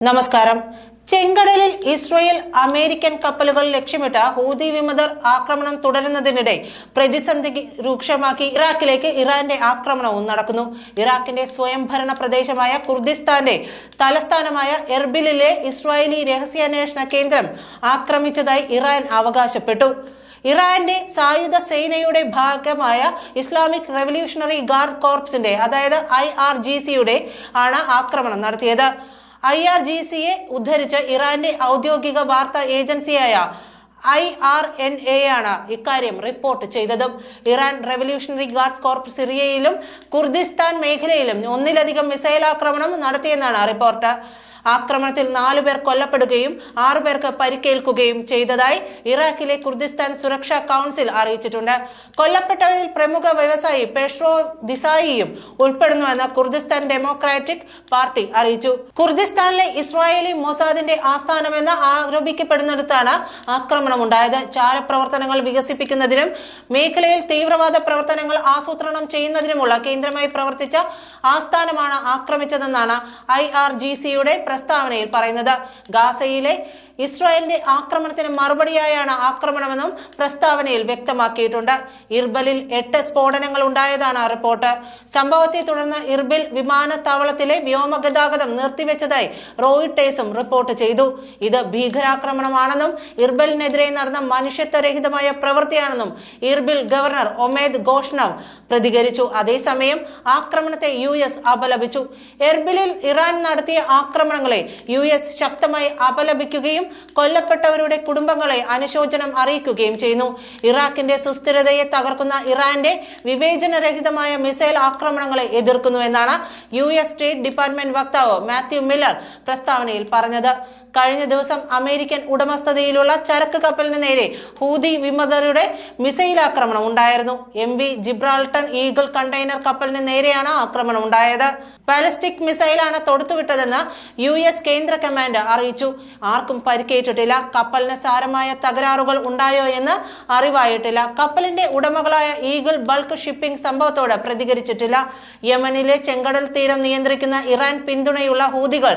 നമസ്കാരം. ചെങ്കടലിൽ Israel American കപ്പലുകൾ ലക്ഷ്യമിട്ട ഹൂതി വിമതർ ആക്രമണം തുടരുന്നതിനിടെ പ്രതിസന്ധി രൂക്ഷമാക്കി ഇറാഖിലേക്ക് ഇറാന്റെ ആക്രമണവും നടക്കുന്നു. ഇറാഖിന്റെ സ്വയംഭരണ പ്രദേശമായ കുർദിസ്ഥാന്റെ തലസ്ഥാനമായ എർബിലിലെ ഇസ്രായേലി രഹസ്യാന്വേഷണ കേന്ദ്രം ആക്രമിച്ചതായി ഇറാൻ അവകാശപ്പെട്ടു. ഇറാന്റെ സായുധ സേനയുടെ ഭാഗമായ ഇസ്ലാമിക് റവല്യൂഷണറി ഗാർഡ് കോർപ്സിന്റെ അതായത് ഐ ആർ ജി സിയുടെ ആണ് ആക്രമണം നടത്തിയത്. ഐ ആർ ജി സിയെ ഉദ്ധരിച്ച് ഇറാന്റെ ഔദ്യോഗിക വാർത്താ ഏജൻസിയായ ഐ ആർ എൻ എ ആണ് ഇക്കാര്യം റിപ്പോർട്ട് ചെയ്തതും. ഇറാൻ റെവല്യൂഷണറി ഗാർഡ്സ് കോർപ്പ് സിറിയയിലും കുർദിസ്ഥാൻ മേഖലയിലും ഒന്നിലധികം മിസൈൽ ആക്രമണം നടത്തിയെന്നാണ് റിപ്പോർട്ട്. ആക്രമണത്തിൽ നാലു പേർ കൊല്ലപ്പെടുകയും ആറു പേർക്ക് പരിക്കേൽക്കുകയും ചെയ്തതായി ഇറാഖിലെ കുർദിസ്ഥാൻ സുരക്ഷാ കൗൺസിൽ അറിയിച്ചിട്ടുണ്ട്. കൊല്ലപ്പെട്ടവരിൽ പ്രമുഖ വ്യവസായി പെഷ്രോ ദിസായിയും ഉൾപ്പെടുന്നുവെന്ന് കുർദിസ്ഥാൻ ഡെമോക്രാറ്റിക് പാർട്ടി അറിയിച്ചു. കുർദിസ്ഥാനിലെ ഇസ്രായേലി മൊസാദിന്റെ ആസ്ഥാനമെന്ന് ആരോപിക്കപ്പെടുന്നിടത്താണ് ആക്രമണം ഉണ്ടായത് ചാരപ്രവർത്തനങ്ങൾ വികസിപ്പിക്കുന്നതിനും മേഖലയിൽ തീവ്രവാദ പ്രവർത്തനങ്ങൾ ആസൂത്രണം ചെയ്യുന്നതിനുമുള്ള കേന്ദ്രമായി പ്രവർത്തിച്ച ആസ്ഥാനമാണ് ആക്രമിച്ചതെന്നാണ് ഐ ആർ ജി സിയുടെ പ്രസ്താവനയിൽ പറയുന്നത് ഗാസയിലെ ഇസ്രായേലിന്റെ ആക്രമണത്തിന് മറുപടിയായാണ് ആക്രമണമെന്നും പ്രസ്താവനയിൽ വ്യക്തമാക്കിയിട്ടുണ്ട്. ഇർബലിൽ എട്ട് സ്ഫോടനങ്ങൾ ഉണ്ടായതാണ് റിപ്പോർട്ട്. സംഭവത്തെ തുടർന്ന് ഇർബിൽ വിമാനത്താവളത്തിലെ വ്യോമഗതാഗതം നിർത്തിവെച്ചതായി റോയിട്ടേഴ്സും റിപ്പോർട്ട് ചെയ്തു. ഇത് ഭീകരാക്രമണമാണെന്നും ഇർബലിനെതിരെ നടന്ന മനുഷ്യത്വരഹിതമായ പ്രവൃത്തിയാണെന്നും ഇർബിൽ ഗവർണർ ഒമേദ് ഘോഷ്നവ് പ്രതികരിച്ചു. അതേസമയം ആക്രമണത്തെ യു എസ് അപലപിച്ചു. എർബിലിൽ ഇറാൻ നടത്തിയ ആക്രമണങ്ങളെ യു എസ് ശക്തമായി അപലപിക്കുകയും കൊല്ലപ്പെട്ടവരുടെ കുടുംബങ്ങളെ അനുശോചനം അറിയിക്കുകയും ചെയ്യുന്നു. ഇറാഖിന്റെ സുസ്ഥിരതയെ തകർക്കുന്ന ഇറാന്റെ വിവേചനരഹിതമായ മിസൈൽ ആക്രമണങ്ങളെ എതിർക്കുന്നുവെന്നാണ് യു എസ് സ്റ്റേറ്റ് ഡിപ്പാർട്ട്മെന്റ് വക്താവ് മാത്യു മില്ലർ പ്രസ്താവനയിൽ പറഞ്ഞത്. കഴിഞ്ഞ ദിവസം അമേരിക്കൻ ഉടമസ്ഥതയിലുള്ള ചരക്ക് കപ്പലിന് നേരെ ഹൂതി വിമതരുടെ മിസൈൽ ആക്രമണം ഉണ്ടായിരുന്നു. M V Gibraltar Eagle container കപ്പലിന് നേരെയാണ് ആക്രമണം ഉണ്ടായത്. ബാലിസ്റ്റിക് മിസൈലാണ് തൊടുത്തുവിട്ടതെന്ന് യു എസ് കേന്ദ്ര കമാൻഡ് അറിയിച്ചു. ആർക്കും പരിക്കേറ്റിട്ടില്ല. കപ്പലിന് സാരമായ തകരാറുകൾ ഉണ്ടായോ എന്ന് അറിവായിട്ടില്ല. കപ്പലിന്റെ ഉടമകളായ ഈഗിൾ ബൾക്ക് ഷിപ്പിംഗ് സംഭവത്തോട് പ്രതികരിച്ചിട്ടില്ല. യമനിലെ ചെങ്കടൽ തീരം നിയന്ത്രിക്കുന്ന ഇറാൻ പിന്തുണയുള്ള ഹൂതികൾ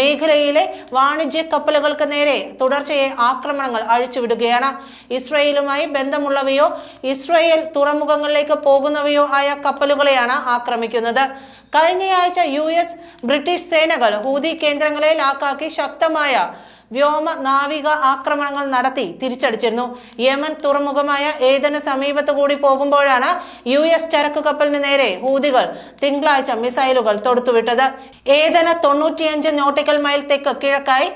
മേഖലയിലെ വാണിജ്യ കപ്പലുകൾക്ക് നേരെ തുടർച്ചയായി ആക്രമണങ്ങൾ അഴിച്ചുവിടുകയാണ്. ഇസ്രയേലുമായി ബന്ധമുള്ളവയോ ഇസ്രയേൽ തുറമുഖങ്ങളിലേക്ക് പോകുന്നവയോ ആയ കപ്പലുകളെയാണ് ആക്രമിക്കുന്നത്. കഴിഞ്ഞയാഴ്ച യു എസ് ബ്രിട്ടീഷ് സേനകൾ ഹൂതി കേന്ദ്രങ്ങളെ ലാക്കാക്കി ശക്തമായ വ്യോമ നാവിക ആക്രമണങ്ങൾ നടത്തി തിരിച്ചടിച്ചിരുന്നു. യമൻ തുറമുഖമായ ഏതന് സമീപത്ത് കൂടി പോകുമ്പോഴാണ് യു എസ് ചരക്ക് കപ്പലിന് നേരെ ഹൂതികൾ തിങ്കളാഴ്ച മിസൈലുകൾ തൊടുത്തുവിട്ടത്. ഏതന് തൊണ്ണൂറ്റിയഞ്ച് നോട്ടിക്കൽ മൈൽ തെക്ക് കിഴക്കായി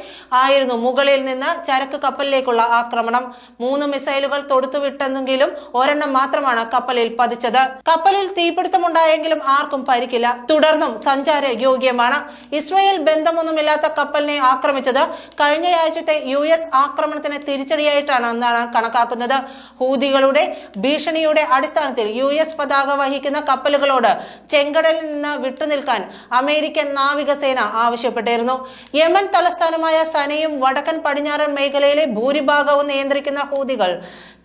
ആയിരുന്നു മുകളിൽ നിന്ന് ചരക്ക് കപ്പലിലേക്കുള്ള ആക്രമണം. മൂന്ന് മിസൈലുകൾ തൊടുത്തുവിട്ടെങ്കിലും ഒരെണ്ണം മാത്രമാണ് കപ്പലിൽ പതിച്ചത്. കപ്പലിൽ തീപിടുത്തമുണ്ടായെങ്കിലും ആർക്കും പരിക്കില്ല. തുടർന്നും സഞ്ചാര യോഗ്യമാണ് ഇസ്രയേൽ ബന്ധമൊന്നുമില്ലാത്ത കപ്പലിനെ ആക്രമിച്ചത് കഴിഞ്ഞ കഴിഞ്ഞയാഴ്ചത്തെ യു എസ് ആക്രമണത്തിന് തിരിച്ചടിയായിട്ടാണ് എന്നാണ് കണക്കാക്കുന്നത്. ഹൂതികളുടെ ഭീഷണിയുടെ അടിസ്ഥാനത്തിൽ യു എസ് പതാക വഹിക്കുന്ന കപ്പലുകളോട് ചെങ്കടലിൽ നിന്ന് വിട്ടുനിൽക്കാൻ അമേരിക്കൻ നാവികസേന ആവശ്യപ്പെട്ടിരുന്നു. യമൻ തലസ്ഥാനമായ സനയും വടക്കൻ പടിഞ്ഞാറൻ മേഖലയിലെ ഭൂരിഭാഗവും നിയന്ത്രിക്കുന്ന ഹൂതികൾ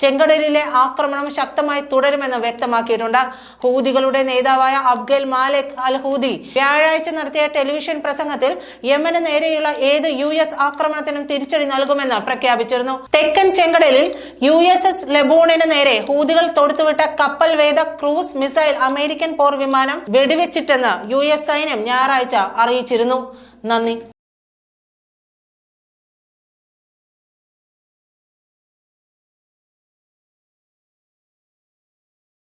ചെങ്കടലിലെ ആക്രമണം ശക്തമായി തുടരുമെന്ന് വ്യക്തമാക്കിയിട്ടുണ്ട്. ഹൂദികളുടെ നേതാവായ അബ്ഗേൽ മാലിക് അൽ ഹൂദി വ്യാഴാഴ്ച നടത്തിയ ടെലിവിഷൻ പ്രസംഗത്തിൽ യമന് നേരെയുള്ള ഏത് യു എസ് ആക്രമണത്തിനും തിരിച്ചടി നൽകുമെന്ന് പ്രഖ്യാപിച്ചിരുന്നു. തെക്കൻ ചെങ്കടലിൽ യു എസ് എസ് ലെബോണിന് നേരെ ഹൂദികൾ തൊടുത്തുവിട്ട കപ്പൽ വേദ ക്രൂസ് മിസൈൽ അമേരിക്കൻ പോർ വിമാനം വെടിവെച്ചിട്ടെന്ന് യു എസ് സൈന്യം ഞായറാഴ്ച അറിയിച്ചിരുന്നു. നന്ദി.